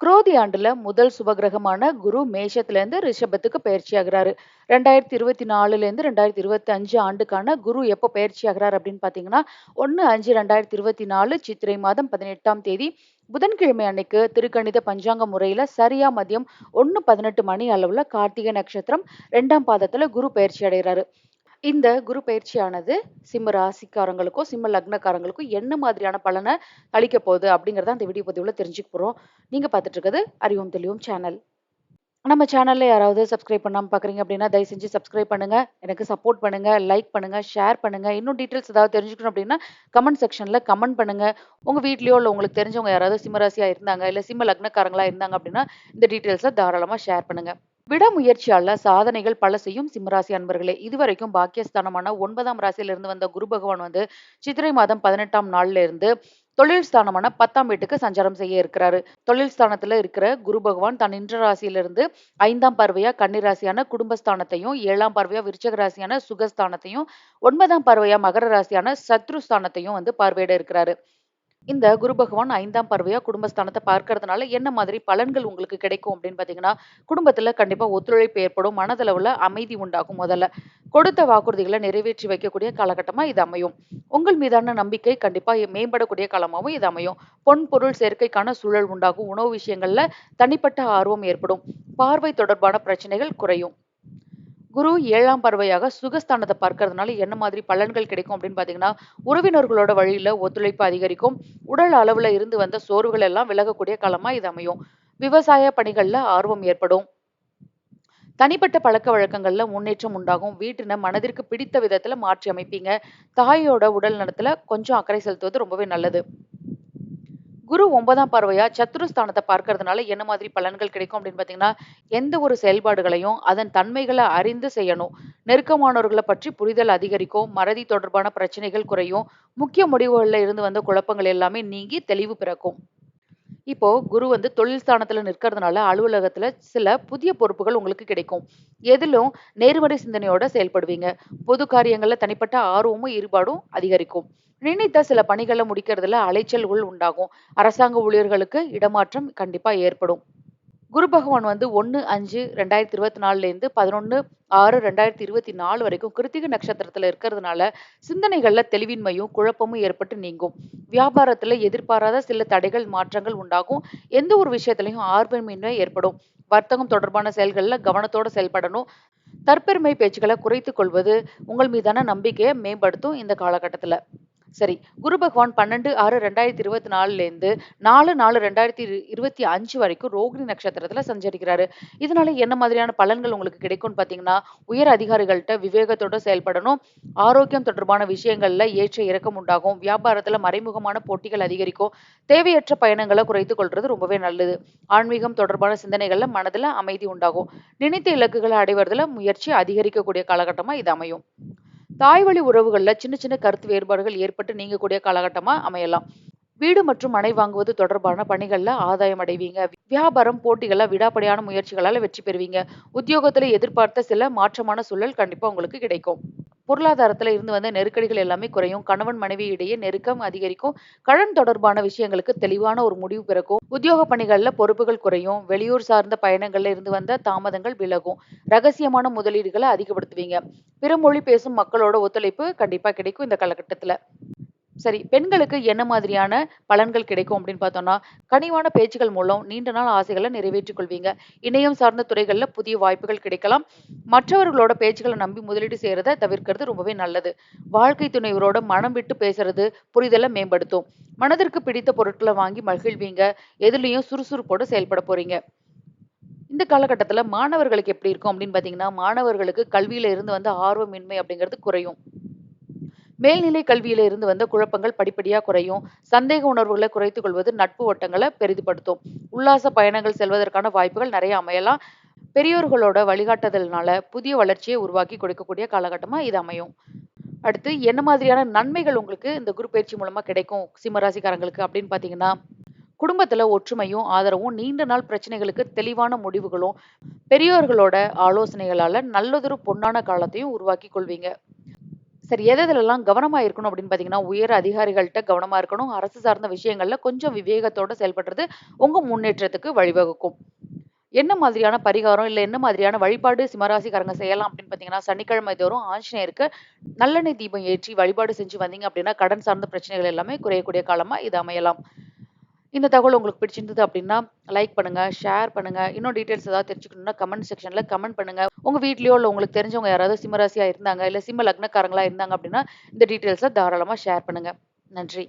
குரோதி ஆண்டுல முதல் சுபகிரகமான குரு மேஷத்துல இருந்து ரிஷபத்துக்கு பயிற்சி ஆகிறாரு ரெண்டாயிரத்தி இருபத்தி நாலுல இருந்து ரெண்டாயிரத்தி இருபத்தி அஞ்சு ஆண்டுக்கான குரு எப்போ பயிற்சி ஆகுறாரு அப்படின்னு பாத்தீங்கன்னா ஒன்னு அஞ்சு ரெண்டாயிரத்தி இருபத்தி நாலு சித்திரை மாதம் பதினெட்டாம் தேதி. புதன்கிழமை அன்னைக்கு திருக்கணித பஞ்சாங்க முறையில சரியா மதியம் ஒன்னு பதினெட்டு மணி அளவுல கார்த்திகை நட்சத்திரம் ரெண்டாம் பாதத்துல குரு பயிற்சி அடைகிறாரு. இந்த குரு பயிற்சியானது சிம்ம ராசிக்காரங்களுக்கும் சிம்ம லக்னக்காரங்களுக்கும் என்ன மாதிரியான பலனை அளிக்க போகுது அப்படிங்கிறத அந்த வீடியோ பதிவில் தெரிஞ்சுக்க போகிறோம் நீங்கள் பார்த்துட்டு இருக்கிறது அறிவும் தெளிவும் சேனல் நம்ம சேனல்ல யாராவது சப்ஸ்கிரைப் பண்ணாமல் பார்க்குறீங்க அப்படின்னா தயவு செஞ்சு சப்ஸ்கிரைப் பண்ணுங்க. எனக்கு சப்போர்ட் பண்ணுங்க லைக் பண்ணுங்க ஷேர் பண்ணுங்க. இன்னும் டீட்டெயில்ஸ் ஏதாவது தெரிஞ்சுக்கணும் அப்படின்னா கமெண்ட் செக்ஷன்ல கமெண்ட் பண்ணுங்க. உங்க வீட்லயோ இல்லை உங்களுக்கு தெரிஞ்சவங்க யாராவது சிம்மராசியா இருந்தாங்க இல்லை சிம்ம லக்னக்காரங்களா இருந்தாங்க அப்படின்னா இந்த டீட்டெயில்ஸை தாராளமாக ஷேர் பண்ணுங்க. விடமுயற்சியால சாதனைகள் பல செய்யும் சிம்மராசி அன்பர்களே. இதுவரைக்கும் பாக்கியஸ்தானமான ஒன்பதாம் ராசியிலிருந்து வந்த குரு பகவான் வந்து சித்திரை மாதம் பதினெட்டாம் நாள்ல இருந்து தொழில் ஸ்தானமான பத்தாம் வீட்டுக்கு சஞ்சாரம் செய்ய இருக்கிறாரு. தொழில் ஸ்தானத்துல இருக்கிற குரு பகவான் தன் இன்ற ராசியிலிருந்து ஐந்தாம் பார்வையா கன்னி ராசியான குடும்பஸ்தானத்தையும் ஏழாம் பார்வையா விருச்சக ராசியான சுகஸ்தானத்தையும் ஒன்பதாம் பார்வையா மகர ராசியான சத்ருஸ்தானத்தையும் வந்து பார்வையிட இருக்கிறாரு. இந்த குரு பகவான் ஐந்தாம் பார்வையா குடும்பஸ்தானத்தை பார்க்கறதுனால என்ன மாதிரி பலன்கள் உங்களுக்கு கிடைக்கும் அப்படின்னு பாத்தீங்கன்னா குடும்பத்துல கண்டிப்பா ஒத்துழைப்பு ஏற்படும் மனதளவுல அமைதி உண்டாகும் முதல்ல. கொடுத்த வாக்குறுதிகளை நிறைவேற்றி வைக்கக்கூடிய காலகட்டமா இது அமையும். உங்கள் மீதான நம்பிக்கை கண்டிப்பா மேம்படக்கூடிய காலமாகவும் இது அமையும். பொன் பொருள் சேர்க்கைக்கான சூழல் உண்டாகும். உணவு விஷயங்கள்ல தனிப்பட்ட ஆர்வம் ஏற்படும். பார்வை தொடர்பான பிரச்சனைகள் குறையும். குரு ஏழாம் பறவையாக சுகஸ்தானத்தை பார்க்கறதுனால என்ன மாதிரி பலன்கள் கிடைக்கும் அப்படின்னு பாத்தீங்கன்னா உறவினர்களோட வழியில ஒத்துழைப்பு அதிகரிக்கும். உடல் அளவுல இருந்து வந்த சோர்வுகள் எல்லாம் விலகக்கூடிய காலமா இது அமையும். விவசாய பணிகள்ல ஆர்வம் ஏற்படும். தனிப்பட்ட பழக்க வழக்கங்கள்ல முன்னேற்றம் உண்டாகும். வீட்டின மனதிற்கு பிடித்த விதத்துல மாற்றி அமைப்பீங்க. தாயோட உடல் நலத்துல கொஞ்சம் அக்கறை செலுத்துவது ரொம்பவே நல்லது. குரு ஒன்பதாம் பார்வையா சத்துருஸ்தானத்தை பார்க்கறதுனால என்ன மாதிரி பலன்கள் கிடைக்கும் அப்படின்னு பாத்தீங்கன்னா எந்த ஒரு செயல்பாடுகளையும் அதன் தன்மைகளை அறிந்து செய்யணும். நெருக்கமானவர்களை பற்றி புரிதல் அதிகரிக்கும் மறதி தொடர்பான பிரச்சனைகள் குறையும் முக்கிய முடிவுகளில் இருந்து வந்த குழப்பங்கள் எல்லாமே நீங்கி தெளிவு பிறக்கும். இப்போ குரு வந்து தொழில் ஸ்தானத்துல நிற்கிறதுனால அலுவலகத்துல சில புதிய பொறுப்புகள் உங்களுக்கு கிடைக்கும். எதிலும் நேர்மறை சிந்தனையோட செயல்படுவீங்க. பொது காரியங்கள்ல தனிப்பட்ட ஆர்வமும் ஈடுபாடும் அதிகரிக்கும். நினைத்த சில பணிகளை முடிக்கிறதுல அலைச்சல்கள் உண்டாகும். அரசாங்க ஊழியர்களுக்கு இடமாற்றம் கண்டிப்பா ஏற்படும். குரு பகவான் வந்து ஒன்று அஞ்சு ரெண்டாயிரத்தி இருபத்தி நாலுலேருந்து பதினொன்று ஆறு ரெண்டாயிரத்தி இருபத்தி நாலு வரைக்கும் கிருத்திக நட்சத்திரத்தில் இருக்கிறதுனால சிந்தனைகளில் தெளிவின்மையும் குழப்பமும் ஏற்பட்டு நீங்கும். வியாபாரத்தில் எதிர்பாராத சில தடைகள் மாற்றங்கள் உண்டாகும். எந்த ஒரு விஷயத்திலையும் ஆர்வமின்மை ஏற்படும். வர்த்தகம் தொடர்பான செயல்களில் கவனத்தோடு செயல்படணும். தற்பெருமை பேச்சுக்களை குறைத்து கொள்வது உங்கள் மீதான நம்பிக்கையை மேம்படுத்தும் இந்த காலகட்டத்தில். சரி குரு பகவான் பன்னெண்டு ஆறு ரெண்டாயிரத்தி இருபத்தி நாலுலேருந்து நாலு நாலு ரெண்டாயிரத்தி இருபத்தி அஞ்சு வரைக்கும் ரோகிணி நட்சத்திரத்துல சஞ்சரிக்கிறாரு. இதனால என்ன மாதிரியான பலன்கள் உங்களுக்கு கிடைக்கும்னு பாத்தீங்கன்னா உயர் அதிகாரிகள்கிட்ட விவேகத்தோட செயல்படணும் ஆரோக்கியம் தொடர்பான விஷயங்கள்ல ஏற்ற இறக்கம் உண்டாகும் வியாபாரத்துல மறைமுகமான போட்டிகள் அதிகரிக்கும் தேவையற்ற பயணங்களை குறைத்து கொள்வது ரொம்பவே நல்லது. ஆன்மீகம் தொடர்பான சிந்தனைகளில் மனதுல அமைதி உண்டாகும். நினைத்த இலக்குகளை அடைவதில் முயற்சி அதிகரிக்கக்கூடிய காலகட்டமா இது அமையும். தாய் வழி உறவுகள்ல சின்ன சின்ன கருத்து வேறுபாடுகள் ஏற்பட்டு நீங்கக்கூடிய காலகட்டமா அமையலாம். வீடு மற்றும் மனை வாங்குவது தொடர்பான பணிகள்ல ஆதாயம் அடைவீங்க. வியாபாரம் போட்டிகளில் விடாப்படியான முயற்சிகளால வெற்றி பெறுவீங்க. உத்தியோகத்தில் எதிர்பார்த்த சில மாற்றமான சூழல் கண்டிப்பா உங்களுக்கு கிடைக்கும். பொருளாதாரத்துல இருந்து வந்த நெருக்கடிகள் எல்லாமே குறையும். கணவன் மனைவி இடையே நெருக்கம் அதிகரிக்கும். கடன் தொடர்பான விஷயங்களுக்கு தெளிவான ஒரு முடிவு பிறக்கும். உத்தியோக பணிகள்ல பொறுப்புகள் குறையும். வெளியூர் சார்ந்த பயணங்கள்ல இருந்து வந்த தாமதங்கள் விலகும். ரகசியமான முதலீடுகளை அதிகப்படுத்துவீங்க. பிற மொழி பேசும் மக்களோட ஒத்துழைப்பு கண்டிப்பா கிடைக்கும் இந்த காலகட்டத்துல. சரி பெண்களுக்கு என்ன மாதிரியான பலன்கள் கிடைக்கும் அப்படின்னு பார்த்தோம்னா கனிவான பேச்சுகள் மூலம் நீண்ட நாள் ஆசைகளை நிறைவேற்றிக் கொள்வீங்க இணையம் சார்ந்த துறைகளில் புதிய வாய்ப்புகள் கிடைக்கலாம். மற்றவர்களோட பேச்சுகளை நம்பி முதலீடு செய்யறதை தவிர்க்கிறது ரொம்பவே நல்லது. வாழ்க்கை துணைவரோட மனம் விட்டு பேசுறது புரிதலை மேம்படுத்தும். மனதிற்கு பிடித்த பொருட்களை வாங்கி மகிழ்வீங்க. எதுலேயும் சுறுசுறுப்போடு செயல்பட போறீங்க. இந்த காலகட்டத்தில் மாணவர்களுக்கு எப்படி இருக்கும் அப்படின்னு பார்த்தீங்கன்னா மாணவர்களுக்கு கல்வியில இருந்து வந்து ஆர்வமின்மை அப்படிங்கிறது குறையும். மேல்நிலை கல்வியில இருந்து வந்த குழப்பங்கள் படிப்படியாக குறையும். சந்தேக உணர்வுகளை குறைத்துக் கொள்வது நட்பு ஓட்டங்களை பெரிதுபடுத்தும். உல்லாச பயணங்கள் செல்வதற்கான வாய்ப்புகள் நிறைய அமையலாம். பெரியோர்களோட வழிகாட்டுதல்னால புதிய வளர்ச்சியை உருவாக்கி கொடுக்கக்கூடிய காலகட்டமா இது அமையும். அடுத்து என்ன மாதிரியான நன்மைகள் உங்களுக்கு இந்த குரு பயிற்சி மூலமா கிடைக்கும் சிம்மராசிக்காரங்களுக்கு அப்படின்னு பார்த்தீங்கன்னா குடும்பத்துல ஒற்றுமையும் ஆதரவும் நீண்ட நாள் பிரச்சனைகளுக்கு தெளிவான முடிவுகளும் பெரியோர்களோட ஆலோசனைகளால நல்லதொரு பொன்னான காலத்தையும் உருவாக்கி கொள்வீங்க. சரி எது எதுலலாம் கவனமா இருக்கணும் அப்படின்னு பார்த்தீங்கன்னா, உயர் அதிகாரிகள்ட்ட கவனமா இருக்கணும். அரசு சார்ந்த விஷயங்கள்ல கொஞ்சம் விவேகத்தோட செயல்படுறது உங்க முன்னேற்றத்துக்கு வழிவகுக்கும். என்ன மாதிரியான பரிகாரம், இல்ல என்ன மாதிரியான வழிபாடு சிம்மராசிக்காரங்க செய்யலாம் அப்படின்னு பார்த்தீங்கன்னா, சனிக்கிழமை தோறும் ஆஞ்சநேயருக்கு நல்லெண்ணெய் தீபம் ஏற்றி வழிபாடு செஞ்சு வந்தீங்க அப்படின்னா, கடன் சார்ந்த பிரச்சனைகள் எல்லாமே குறையக்கூடிய காலமா இது அமையலாம். இந்த தகவல் உங்களுக்கு பிடிச்சிருந்தது அப்படின்னா, லைக் பண்ணுங்க, ஷேர் பண்ணுங்க. இன்னும் டீட்டெயில்ஸ் ஏதாவது தெரிஞ்சுக்கணும்னா கமெண்ட் செக்ஷன்ல கமெண்ட் பண்ணுங்க. உங்க வீட்லயோ இல்ல உங்களுக்கு தெரிஞ்சவங்க யாராவது சிம்மராசியா இருந்தாங்க, இல்ல சிம்ம லக்னக்காரங்களா இருந்தாங்க அப்படின்னா, இந்த டீடைல்ஸை தாராளமா ஷேர் பண்ணுங்க. நன்றி.